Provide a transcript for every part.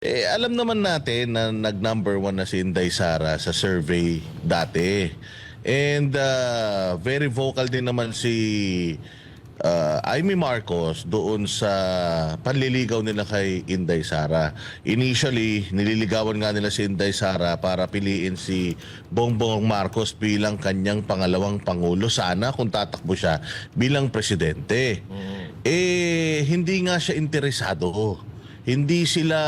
Eh, alam naman natin na nag-number one na si Inday Sara sa survey dati. And uh, very vocal din naman si uh, Amy Marcos doon sa panliligaw nila kay Inday Sara. Initially, nililigawan nga nila si Inday Sara para piliin si Bongbong Marcos bilang kanyang pangalawang pangulo. Sana kung tatakbo siya bilang presidente. Eh, hindi nga siya interesado hindi sila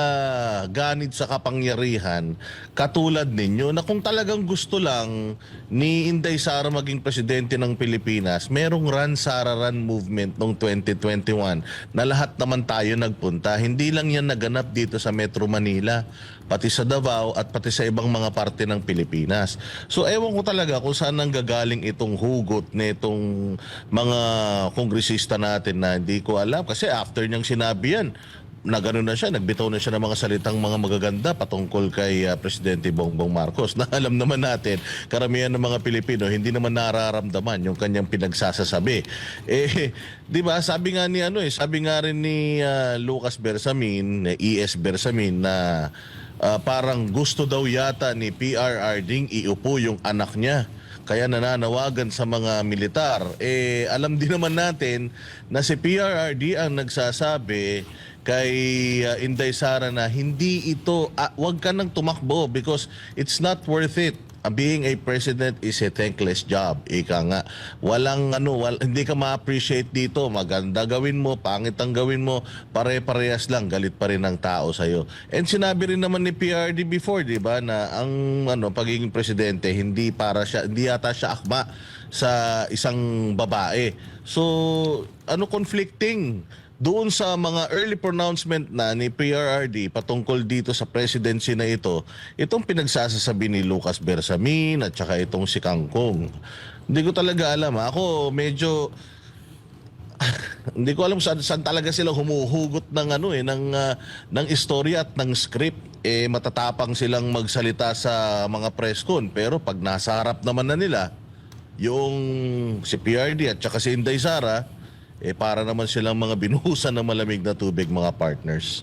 ganit sa kapangyarihan katulad ninyo na kung talagang gusto lang ni Inday Sara maging presidente ng Pilipinas, merong Run Sara Run movement noong 2021 na lahat naman tayo nagpunta. Hindi lang yan naganap dito sa Metro Manila, pati sa Davao at pati sa ibang mga parte ng Pilipinas. So ewan ko talaga kung saan nang gagaling itong hugot nitong mga kongresista natin na hindi ko alam kasi after niyang sinabi yan, na gano'n na siya, nagbitaw na siya ng mga salitang mga magaganda patungkol kay ah, Presidente Bongbong Marcos. Na alam naman natin, karamihan ng mga Pilipino hindi naman nararamdaman yung kanyang pinagsasasabi. Eh, 'di ba? Sabi nga ni ano eh, sabi nga rin ni ah, Lucas Bersamin, eh, ES Bersamin na ah, parang gusto daw yata ni PRR ding iupo yung anak niya kaya nananawagan sa mga militar. Eh, alam din naman natin na si PRRD ang nagsasabi kay uh, Inday Sara na hindi ito, ah, wag ka nang tumakbo because it's not worth it. Uh, being a president is a thankless job. Ika nga, walang ano, wal, hindi ka ma-appreciate dito. Maganda gawin mo, pangit ang gawin mo, pare-parehas lang, galit pa rin ang tao sa'yo. And sinabi rin naman ni PRD before, di ba, na ang ano, pagiging presidente, hindi para siya, hindi yata siya akma sa isang babae. So, ano conflicting? Doon sa mga early pronouncement na ni PRRD patungkol dito sa presidency na ito, itong pinagsasasabi ni Lucas Bersamin at saka itong si Kangkong. Hindi ko talaga alam. Ako medyo hindi ko alam saan, saan talaga sila humuhugot ng ano eh ng ah, ng istorya at ng script eh matatapang silang magsalita sa mga press con pero pag nasa harap naman na nila yung si PRD at saka si Inday Sara eh para naman silang mga binuhusan ng malamig na tubig mga partners.